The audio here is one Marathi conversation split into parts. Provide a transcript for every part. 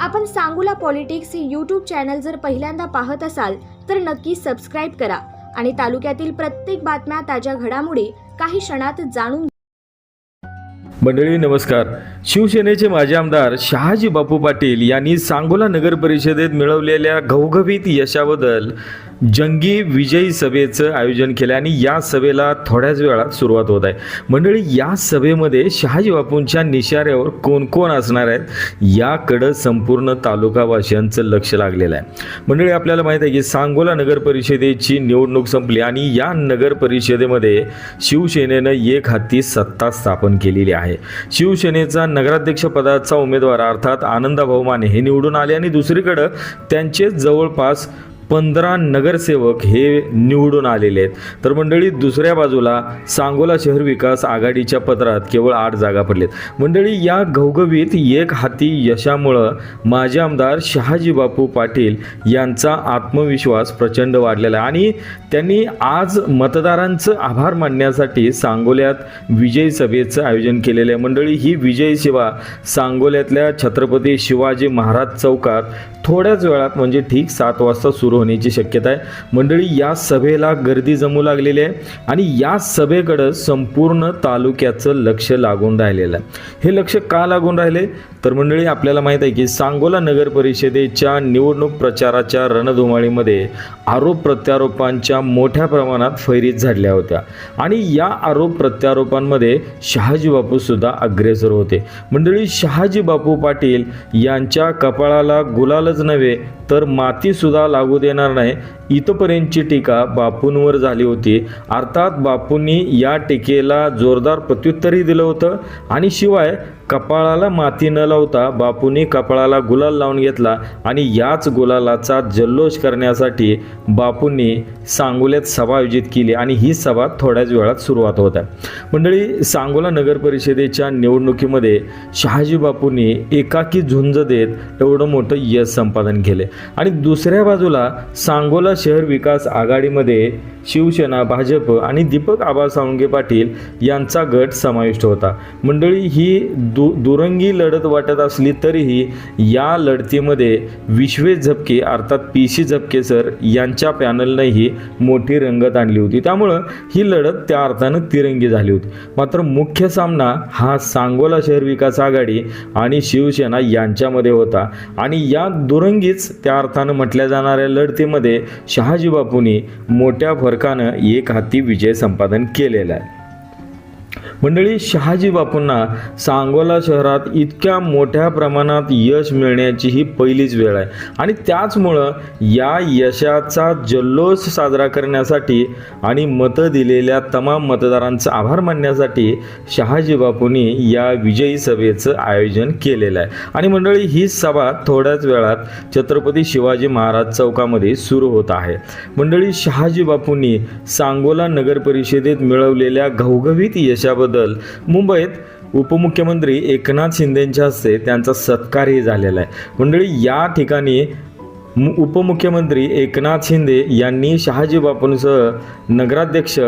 आपण सांगूला पॉलिटिक्स हे यूट्यूब चॅनल जर पहिल्यांदा पाहत असाल तर नक्की सबस्क्राईब करा आणि तालुक्यातील प्रत्येक बातम्या ताज्या घडामोडी काही क्षणात जाणून घ्या. मंडळी नमस्कार शिवसेनेचे माजी आमदार शहाजी बापू पाटील यांनी सांगोला नगर परिषदेत मिळवलेल्या घवघवीत यशाबद्दल जंगी विजयी सभेचं आयोजन केलं आणि या सभेला थोड्याच वेळात सुरुवात होत आहे. मंडळी या सभेमध्ये शहाजी बापूंच्या निशाऱ्यावर कोण कोण असणार आहेत याकडं संपूर्ण तालुकावासियांचं लक्ष लागलेलं आहे. मंडळी आपल्याला माहीत आहे की सांगोला नगर परिषदेची निवडणूक संपली आणि या नगर परिषदेमध्ये शिवसेनेनं एक हाती सत्ता स्थापन केलेली आहे. शिवसेनेचा नगराध्यक्षपदाचा उमेदवार अर्थात आनंदाभाऊ माने हे निवडून आले आणि दुसरीकडं त्यांचे जवळपास पंधरा नगरसेवक हे निवडून आलेले आहेत. तर मंडळी दुसऱ्या बाजूला सांगोला शहर विकास आघाडीच्या पत्रात केवळ आठ जागा पडलेत. मंडळी या घवघवीत एक हाती यशामुळं माजी आमदार शहाजी बापू पाटील यांचा आत्मविश्वास प्रचंड वाढलेला आहे. आणि त्यांनी आज मतदारांचं आभार मानण्यासाठी सांगोल्यात विजयी सभेचं आयोजन केलेलं आहे. मंडळी ही विजयी सेवा सांगोल्यातल्या छत्रपती शिवाजी महाराज चौकात थोड्याच वेळात म्हणजे ठीक सात वाजता सुरू होण्याची शक्यता आहे. मंडळी या सभेला गर्दी जमू लागलेली आहे आणि या सभेकडं संपूर्ण तालुक्याचं लक्ष लागून राहिलेलं आहे. हे लक्ष का लागून राहिले? तर मंडळी आपल्याला माहीत आहे की सांगोला नगर परिषदेच्या निवडणूक प्रचाराच्या रणधुमाळीमध्ये आरोप प्रत्यारोपांच्या मोठ्या प्रमाणात फैरीत झाडल्या होत्या आणि या आरोप प्रत्यारोपांमध्ये शहाजी बापू सुद्धा अग्रेसर होते. मंडळी शहाजी बापू पाटील यांच्या कपाळाला गुलालच नव्हे तर माती सुद्धा लागू देणार नाही. इथपर्यंतची टीका बापूंवर झाली होती. अर्थात बापूंनी या टीकेला जोरदार प्रत्युत्तरही दिलं होतं आणि शिवाय कपाळाला माती न लावता बापूंनी कपाळाला गुलाल लावून घेतला आणि याच गुलालाचा जल्लोष करण्यासाठी बापूंनी सांगोल्यात सभा आयोजित केली आणि ही सभा थोड्याच वेळात सुरुवात होत आहे. मंडळी सांगोला नगर परिषदेच्या निवडणुकीमध्ये शहाजी बापूंनी एकाकी झुंज देत एवढं मोठं यश संपादन केले. आणि दुसऱ्या बाजूला सांगोला शहर विकास आघाडीमध्ये शिवसेना भाजप आणि दीपक आबा साळुंगे पाटील यांचा गट समाविष्ट होता. मंडळी ही दु दुरंगी लढत वाटत असली तरीही या लढतीमध्ये विश्वेश झपके अर्थात पी सी झपके सर यांच्या पॅनलनंही मोठी रंगत आणली होती. त्यामुळं ही लढत त्या अर्थानं तिरंगी झाली होती. मात्र मुख्य सामना हा सांगोला शहर विकास आघाडी आणि शिवसेना यांच्यामध्ये होता. आणि या दुरंगीच त्या अर्थानं म्हटल्या जाणाऱ्या लढतीमध्ये शहाजी बापूंनी मोठ्या फरकानं एक हाती विजय संपादन केलेला आहे. मंडळी शहाजी बापूंना सांगोला शहरात इतक्या मोठ्या प्रमाणात यश मिळण्याची ही पहिलीच वेळ आहे. आणि त्याचमुळं या यशाचा जल्लोष साजरा करण्यासाठी आणि मतं दिलेल्या तमाम मतदारांचा आभार मानण्यासाठी शहाजी बापूंनी या विजयी सभेचं आयोजन केलेलं आहे. आणि मंडळी ही सभा थोड्याच वेळात छत्रपती शिवाजी महाराज चौकामध्ये सुरू होत आहे. मंडळी शहाजी बापूंनी सांगोला नगर परिषदेत मिळवलेल्या घवघवीत यशाबद्दल मुंबईत उपमुख्यमंत्री एकनाथ शिंदेंच्या हस्ते त्यांचा सत्कारही झालेला आहे. मंडळी या ठिकाणी उपमुख्यमंत्री एकनाथ शिंदे यांनी शहाजी बापूंसह नगराध्यक्ष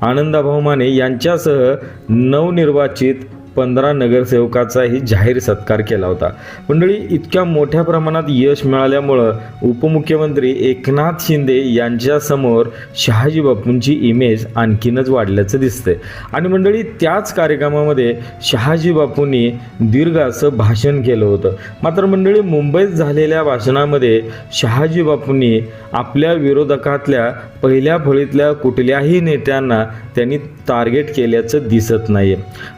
आनंदाभाऊ माने यांच्यासह नवनिर्वाचित पंधरा नगरसेवकाचाही जाहीर सत्कार केला होता. मंडळी इतक्या मोठ्या प्रमाणात यश मिळाल्यामुळं उपमुख्यमंत्री एकनाथ शिंदे यांच्यासमोर शहाजी बापूंची इमेज आणखीनच वाढल्याचं दिसतंय. आणि मंडळी त्याच कार्यक्रमामध्ये शहाजी बापूंनी दीर्घ असं भाषण केलं होतं. मात्र मंडळी मुंबईत झालेल्या भाषणामध्ये शहाजी बापूंनी आपल्या विरोधकातल्या पहिल्या फळीतल्या कुठल्याही नेत्यांना त्यांनी टार्गेट केल्याचं दिसत नाही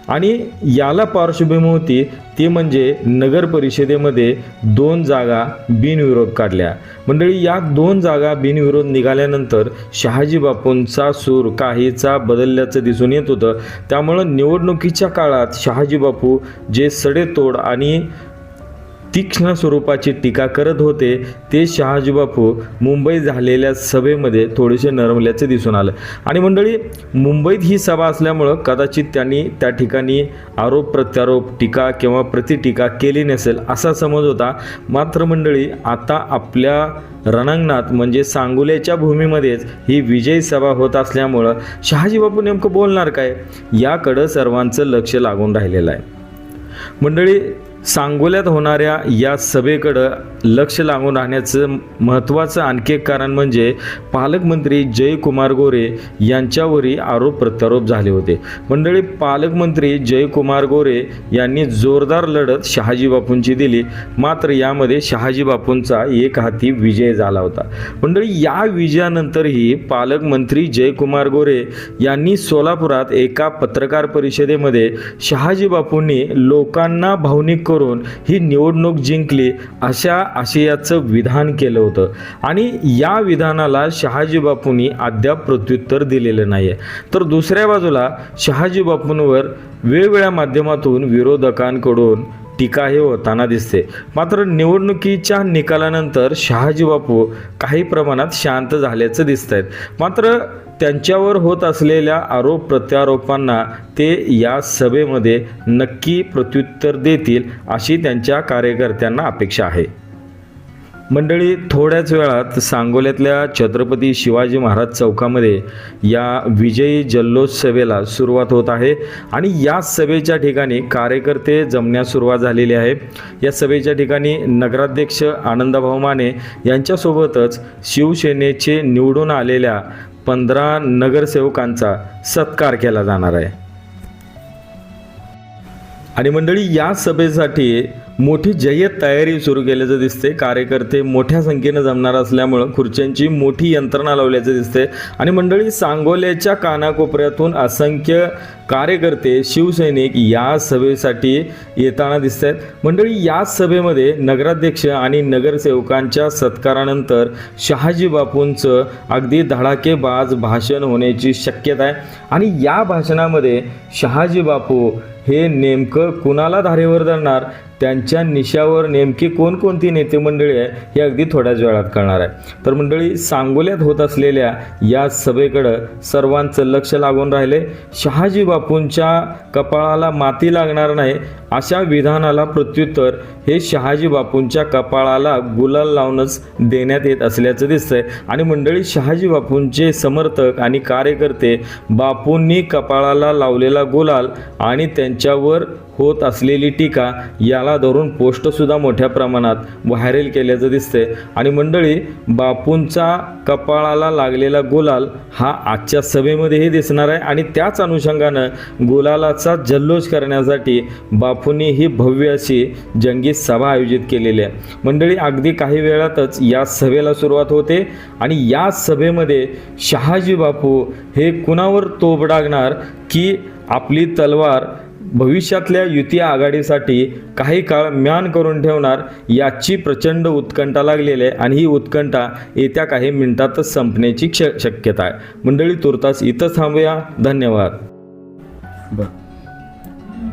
आणि याला पार्श्वभूमी होती ती म्हणजे नगर परिषदेमध्ये दोन जागा बिनविरोध काढल्या. मंडळी या दोन जागा बिनविरोध निघाल्यानंतर शहाजी बापूंचा सूर काहीचा बदलल्याचं दिसून येत होतं. त्यामुळं निवडणुकीच्या काळात शहाजी बापू जे सडेतोड आणि तीक्ष्ण स्वरूपाची टीका करत होते ते शहाजी बापू मुंबईत झालेल्या सभेमध्ये थोडेसे नरमल्याचे दिसून आलं. आणि मंडळी मुंबईत ही सभा असल्यामुळं कदाचित त्यांनी त्या ठिकाणी आरोप प्रत्यारोप टीका किंवा प्रतिटीका केली नसेल असा समज होता. मात्र मंडळी आता आपल्या रणांगणात म्हणजे सांगोल्याच्या भूमीमध्येच ही विजयी सभा होत असल्यामुळं शहाजी बापू नेमकं बोलणार काय? याकडं सर्वांचं लक्ष लागून राहिलेलं आहे. मंडळी सांगोल्यात होणाऱ्या या सभेकडं लक्ष लागून राहण्याचं महत्त्वाचं आणखी एक कारण म्हणजे पालकमंत्री जयकुमार गोरे यांच्यावरही आरोप प्रत्यारोप झाले होते. मंडळी पालकमंत्री जयकुमार गोरे यांनी जोरदार लढत शहाजी बापूंची दिली. मात्र यामध्ये शहाजी बापूंचा एक हाती विजय झाला होता. मंडळी या विजयानंतरही पालकमंत्री जयकुमार गोरे यांनी सोलापुरात एका पत्रकार परिषदेमध्ये शहाजी बापूंनी लोकांना भावनिक करून ही निवडणूक जिंकली अशा आशयाचं विधान केलं होतं. आणि या विधानाला शहाजी बापूंनी अद्याप प्रत्युत्तर दिलेलं नाही आहे तर दुसऱ्या बाजूला शहाजी बापूंवर वेगवेगळ्या माध्यमातून विरोधकांकडून टीका हे होताना दिसते. मात्र निवडणुकीच्या निकालानंतर शहाजी बापू काही प्रमाणात शांत झाल्याचं दिसत आहेत मात्र त्यांच्यावर होत असलेल्या आरोप प्रत्यारोपांना ते या सभेमध्ये नक्की प्रत्युत्तर देतील अशी त्यांच्या कार्यकर्त्यांना अपेक्षा आहे. मंडळी थोड्याच वेळात सांगोल्यातल्या छत्रपती शिवाजी महाराज चौकामध्ये या विजयी जल्लोष सभेला सुरुवात होत आहे आणि या सभेच्या ठिकाणी कार्यकर्ते जमण्यास सुरुवात झालेली आहे. या सभेच्या ठिकाणी नगराध्यक्ष आनंदभाऊ माने यांच्यासोबतच शिवसेनेचे निवडून आलेल्या पंधरा नगरसेवकांचा सत्कार केला जाणार आहे. आणि मंडळी या सभेसाठी मोठी जय्यत तयारी सुरू केल्याचं दिसते कार्यकर्ते मोठ्या संख्येनं जमणार असल्यामुळं खुर्च्यांची मोठी यंत्रणा लावल्याचं दिसते आणि मंडळी सांगोल्याच्या कानाकोपऱ्यातून असंख्य कार्यकर्ते शिवसैनिक या सभेसाठी येताना दिसत आहेत मंडळी या सभेमध्ये नगराध्यक्ष आणि नगरसेवकांच्या सत्कारानंतर शहाजी बापूंचं अगदी धडाकेबाज भाषण होण्याची शक्यता आहे. आणि या भाषणामध्ये शहाजी बापू हे नेमकं कुणाला धारेवर धरणार त्यांच्या निशावर नेमकी कोणकोणती नेते मंडळी आहे हे अगदी थोड्याच वेळात कळणार आहे. तर मंडळी सांगोल्यात होत असलेल्या या सभेकडं सर्वांचं लक्ष लागून राहिले. शहाजी बापूंच्या कपाळाला माती लागणार नाही अशा विधानाला प्रत्युत्तर हे शहाजी बापूंच्या कपाळाला गुलाल लावूनच देण्यात येत असल्याचं दिसतंय. आणि मंडळी शहाजी बापूंचे समर्थक आणि कार्यकर्ते बापूंनी कपाळाला लावलेला गुलाल आणि त्यांच्यावर होत असलेली टीका याला धरून पोस्टसुद्धा मोठ्या प्रमाणात व्हायरल केल्याचं दिसते आणि मंडळी बापूंचा कपाळाला लागलेला गुलाल हा आजच्या सभेमध्येही दिसणार आहे. आणि त्याच अनुषंगानं गुलालाचा जल्लोष करण्यासाठी बापूंनी ही भव्य अशी जंगी सभा आयोजित केलेली आहे. मंडळी अगदी काही वेळातच या सभेला सुरुवात होते. आणि या सभेमध्ये शहाजी बापू हे कुणावर तोफ डागणार की आपली तलवार भविष्यातल्या युती आघाडीसाठी काही काळ म्यान करून ठेवणार याची प्रचंड उत्कंठा लागलेली आहे. आणि ही उत्कंठा येत्या काही मिनिटातच संपण्याची क्ष शक्यता आहे. मंडळी तुर्तास इथंच थांबूया. धन्यवाद.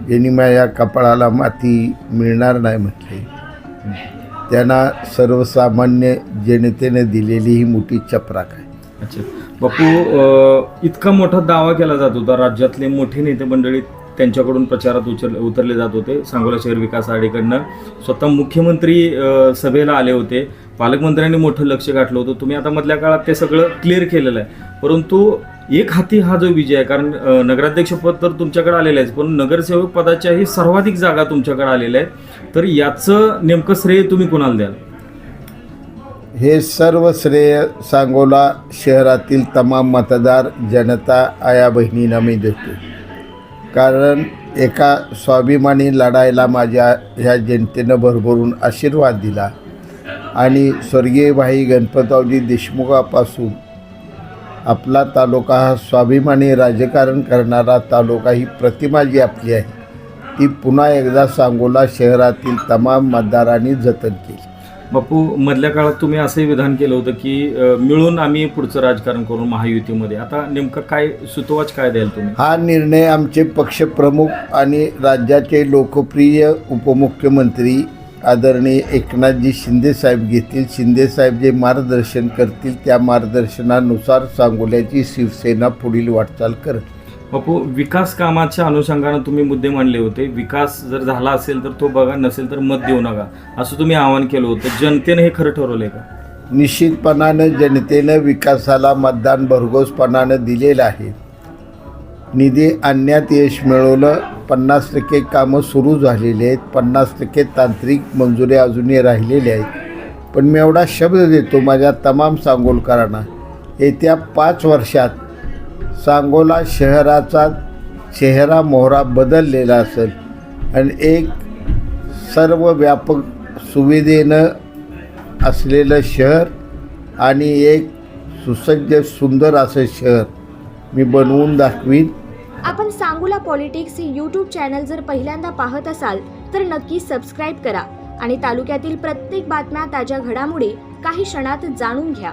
ज्यांनी माझ्या कपाळाला माती मिळणार नाही म्हटले. त्यांना सर्वसामान्य जनतेने दिलेली ही मोठी चपराक आहे. अच्छा. बापू इतका मोठा दावा केला जात होता राज्यातले मोठे नेते मंडळी त्यांच्याकडून प्रचारात उचल उतरले जात होते. सांगोला शहर विकास आघाडीकडनं स्वतः मुख्यमंत्री सभेला आले होते. पालकमंत्र्यांनी मोठं लक्ष गाठलं होतं. तुम्ही आता मधल्या काळात ते सगळं क्लिअर केलेलं आहे. परंतु एक हाती हा जो विजय आहे कारण नगराध्यक्षपद तर तुमच्याकडे आलेलं आहे पण नगरसेवक पदाच्याही सर्वाधिक जागा तुमच्याकडे आलेल्या आहेत. तर याचं नेमकं श्रेय तुम्ही कोणाला द्याल? हे सर्व श्रेय सांगोला शहरातील तमाम मतदार जनता आया बहिणींना मी देतो. कारण एका स्वाभिमानी लढायला माझ्या ह्या जनतेनं भरभरून आशीर्वाद दिला. आणि स्वर्गीय भाई गणपतरावजी देशमुखापासून आपला तालुका हा स्वाभिमानी राजकारण करणारा तालुका ही प्रतिमा जी आपली आहे ती पुन्हा एकदा सांगोला शहरातील तमाम मतदारांनी जतन केली. बापू मधल्या काळात तुम्ही असंही विधान केलं होतं की मिळून आम्ही पुढचं राजकारण करू महायुतीमध्ये. आता नेमकं काय सुतोवाच काय द्याल तुम्ही? हा निर्णय आमचे पक्षप्रमुख आणि राज्याचे लोकप्रिय उपमुख्यमंत्री आदरणीय एकनाथजी शिंदेसाहेब घेतील. शिंदेसाहेब जे मार्गदर्शन करतील त्या मार्गदर्शनानुसार सांगोल्याची शिवसेना पुढील वाटचाल करते बापू विकास कामाच्या अनुषंगानं तुम्ही मुद्दे मांडले होते. विकास जर झाला असेल तर तो बघा नसेल तर मत देऊ नका. असं तुम्ही आवाहन केलं होतं. जनतेनं हे खरं ठरवलंय का? निश्चितपणानं जनतेनं विकासाला मतदान भरघोसपणानं दिलेलं आहे. निधी आणण्यात यश मिळवलं पन्नास टक्के कामं सुरू झालेली आहेत. पन्नास टक्के तांत्रिक मंजुरी अजूनही राहिलेल्या आहेत. पण मी एवढा शब्द देतो माझ्या तमाम सांगोलकरांना. येत्या पाच वर्षात सांगोला शहराचा चेहरा मोहरा बदललेला असेल. आणि एक सर्व व्यापक सुविधेनं असलेलं शहर आणि एक सुसज्ज सुंदर असं शहर मी बनवून दाखवीन. आपण सांगोला पॉलिटिक्स हे यूट्यूब चॅनल जर पहिल्यांदा पाहत असाल तर नक्की सबस्क्राईब करा आणि तालुक्यातील प्रत्येक बातम्या ताज्या घडामोडी काही क्षणात जाणून घ्या.